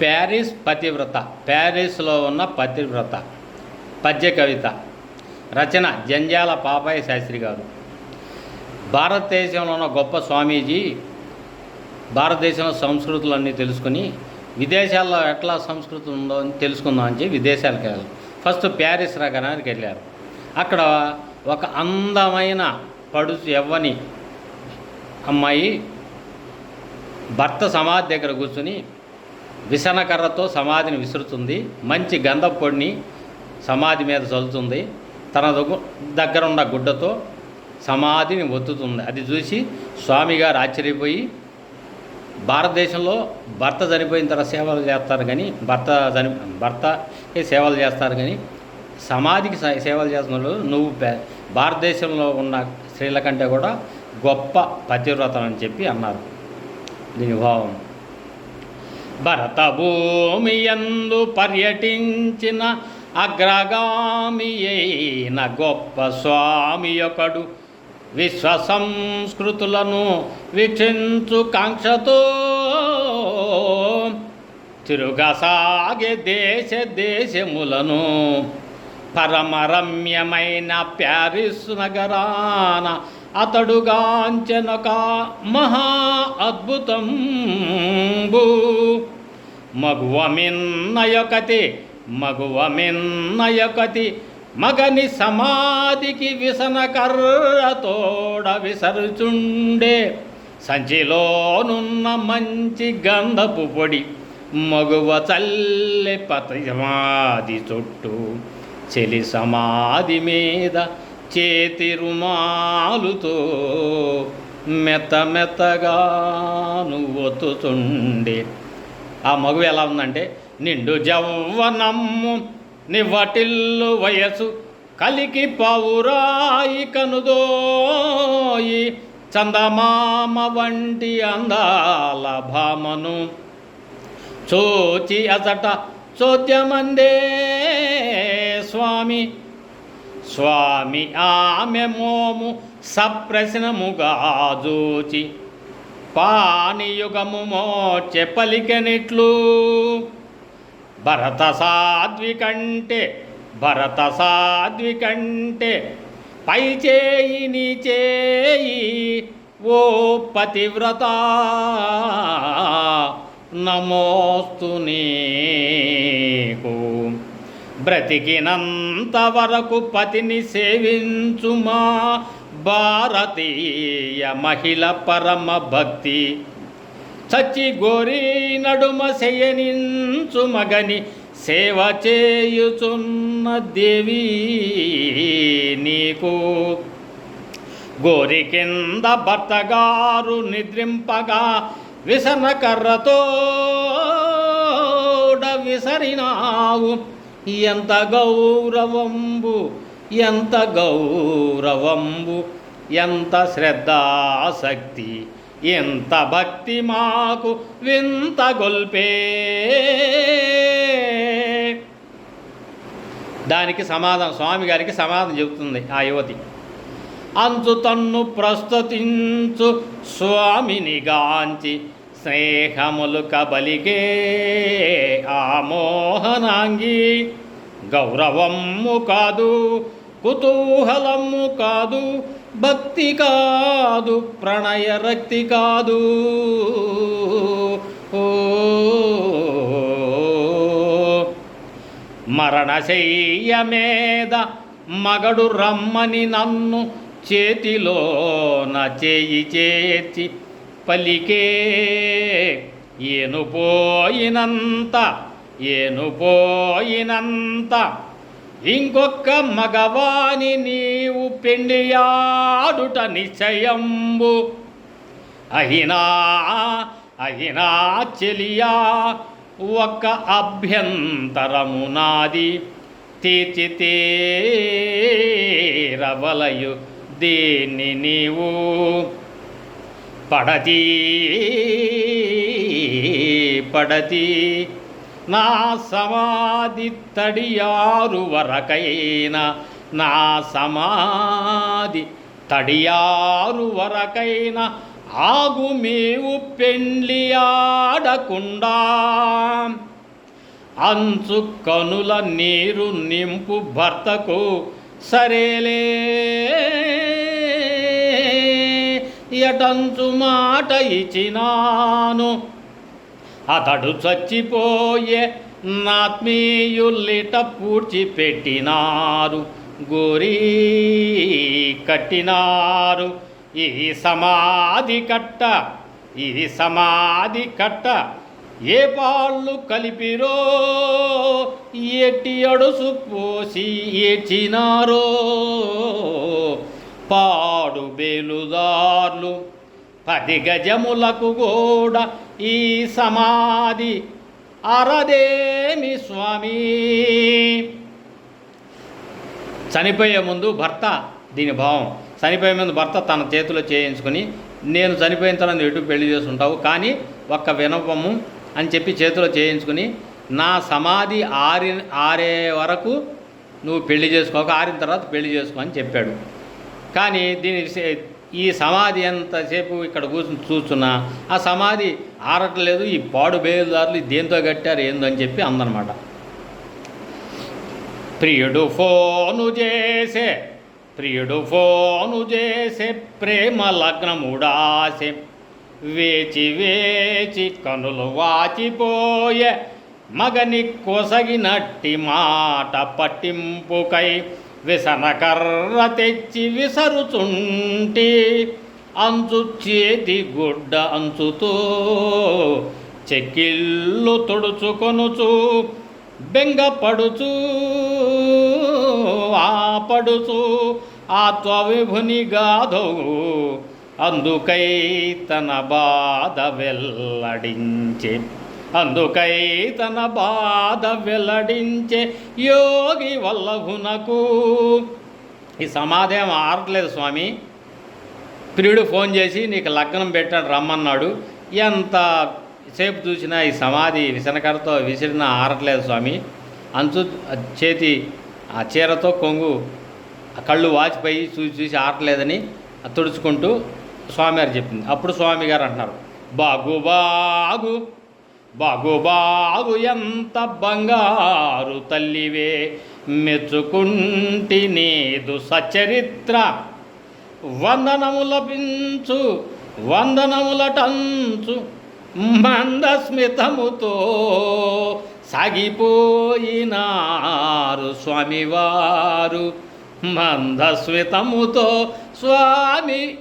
Paris పతివ్రత ప్యారిస్లో ఉన్న పతివ్రత పద్య కవిత రచన జంజాల పాపయ్య శాస్త్రి గారు. భారతదేశంలో ఉన్న గొప్ప స్వామీజీ భారతదేశంలో సంస్కృతులన్నీ తెలుసుకుని విదేశాల్లో ఎట్లా సంస్కృతి ఉందో అని తెలుసుకుందాం అని చెప్పి విదేశాలకు వెళ్ళారు. ఫస్ట్ ప్యారిస్ నగరానికి వెళ్ళారు. అక్కడ ఒక అందమైన పడుచు ఎవ్వని అమ్మాయి భర్త సమాధి దగ్గర కూర్చుని విసనకర్రతో సమాధిని విసురుతుంది. మంచి గంధ పొడిని సమాధి మీద చల్లుతుంది. తన దగ్గర ఉన్న గుడ్డతో సమాధిని ఒత్తుతుంది. అది చూసి స్వామిగారు ఆశ్చర్యపోయి భారతదేశంలో భర్త చనిపోయిన తర్వాత సేవలు చేస్తారు కానీ భర్త చని భర్తకి సేవలు చేస్తారు కానీ సమాధికి సేవలు చేస్తున్న నువ్వు పే- భారతదేశంలో ఉన్న స్త్రీల కంటే కూడా గొప్ప పతివ్రతలని చెప్పి అన్నారు. దీని భావం భరత భూమి యందు పర్యటించిన అగ్రగామి అయిన గొప్ప స్వామి ఒకడు విశ్వ సంస్కృతులను వీక్షించు కాంక్షతో తిరుగసాగే దేశ దేశములను పరమరమ్యమైన ప్యారిస్ నగరాన అతడుగాంచనక మహా అద్భుతంబు. మగువ మిన్నయొకతి మగువ మగని సమాధికి విసన కర్రతోడ విసరుచుండే. సంచిలోనున్న మంచి గంధపు పొడి మగువ చల్లె పతమాది చుట్టూ. చెలి సమాధి మీద చేతి రుమాలుతో మెత్త మెత్తగా నువ్వొత్తుతుండే. ఆ మగువ ఎలా ఉందంటే నిండు జవ్వనమ్ము నివ్వటిల్లు వయసు కలికి పౌరాయి కనుదోయి. చందమామ వంటి అందాల భామను చూచి అతట చోద్యమందే స్వామి. స్వామి ఆమె మోము సప్రశ్నముగాజూచి పానియుగము మోచె పలికెనిట్లు. భరత సాధ్వి కంటే భరత సాధ్వి కంటే పై చేయి నీ చేయి ఓ పతివ్రత. నమోస్తు నీ బ్రతికినంత వరకు పతిని సేవించుమా? భారతీయ మహిళ పరమ భక్తి. చచ్చి గోరి నడుమ శయనించు మగని సేవ చేయుచున్న దేవి నీకు. గోరి కింద భర్తగారు నిద్రింపగా విసనకర్రతో విసరినావు. ఎంత గౌరవంబు ఎంత గౌరవంబు ఎంత శ్రద్ధాసక్తి ఎంత భక్తి మాకు వింత గొల్పే. దానికి సమాధానం స్వామి గారికి సమాధానం చెబుతుంది ఆ యువతి. అంచు తన్ను ప్రస్తుతించు స్వామిని గాంచి స్నేహములు కబలిగే ఆ మోహనాంగి. గౌరవము కాదు కుతూహలము కాదు భక్తి కాదు ప్రణయ రక్తి కాదు. మరణశయ్య మీద మగడు రమ్మని నన్ను చేతిలో చేతిలోన చేయి చేర్చి పలికే ఏను పోయినంత ఏను పోయినంత ఇంకొక మగవాని నీవు పెండియాడుట నిశ్చయంబు. అయినా అయినా చెలియా ఒక్క అభ్యంతరము నాది. తీర్చితే రవలయు దీన్ని నీవు. పడతి పడతి. నా సమాధి తడియారు వరకైన నా సమాధి తడియారు వరకైన ఆగు మేవు పెండ్లి ఆడకుండా. అంచు కనుల నీరు నింపు భర్తకు సరేలే. ఎటంచు మాట ఇచ్చినాను. అతడు చచ్చిపోయే నాత్మీయుల్లిట పూడ్చిపెట్టినారు. గోరీ కట్టినారు. ఈ సమాధి కట్ట ఈ సమాధి కట్ట ఏ పాళ్ళు కలిపిరో ఎట్టి అడుసు పోసి ఏడ్చినారో. పాడు బేలుదార్లు. పది గజములకు కూడా ఈ సమాధి అరదేమి స్వామి. చనిపోయే ముందు భర్త దీని భావం. చనిపోయే ముందు భర్త తన చేతిలో చేయించుకొని నేను చనిపోయిన తర్వాత ఎటు పెళ్ళి చేసుంటావు కానీ ఒక్క వినపము అని చెప్పి చేతిలో చేయించుకుని నా సమాధి ఆరి ఆరే వరకు నువ్వు పెళ్ళి చేసుకోక ఆరిన తర్వాత పెళ్ళి చేసుకో అని చెప్పాడు. కానీ దీని ఈ సమాధి ఎంతసేపు ఇక్కడ కూర్చుని చూస్తున్నా ఆ సమాధి ఆరట్లేదు ఈ పాడు బేలుదారులు దేంతో కట్టారు ఏందని చెప్పి అందనమాట. ప్రియుడు ఫోను చేసే ప్రియుడు ఫోను చేసే ప్రేమ లగ్నముడాసే వేచి వేచి కనులు వాచిపోయే మగని కొసగినట్టి మాట పట్టింపుకై విసనకర్ర తెచ్చి విసరుచుంటి అంచు చేతి గుడ్డ అంచుతో చెక్కిల్లు తుడుచుకొనుచు బెంగపడుచు ఆపడుచు ఆత్మవిభుని గాధవు అందుకై తన బాధ వెల్లడించే. అందుకై తన బాధ వెల్లడించే యోగి వల్లభునకు. ఈ సమాధేం ఆరట్లేదు స్వామి. ప్రియుడు ఫోన్ చేసి నీకు లగ్నం పెట్టాడు రమ్మన్నాడు. ఎంత సేపు చూసినా ఈ సమాధి విసనకరతో విసిరిన ఆరట్లేదు స్వామి. అంచు చేతి ఆ చీరతో కొంగు ఆ కళ్ళు వాచిపోయి చూసి చూసి ఆరట్లేదని తుడుచుకుంటూ స్వామివారు చెప్పింది. అప్పుడు స్వామి గారు అంటున్నారు బాగు బాగు బాగు ఎంత బంగారు తల్లివే మెచ్చుకుంటి నీదు సచరిత్ర. వందనములపించు వందనములటంచు మందస్మితముతో సాగిపోయినారు స్వామివారు. మందస్మితముతో స్వామి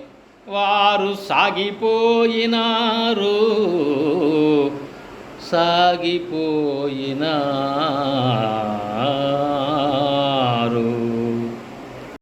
వారు సాగిపోయినారు. సాగిపోయినా.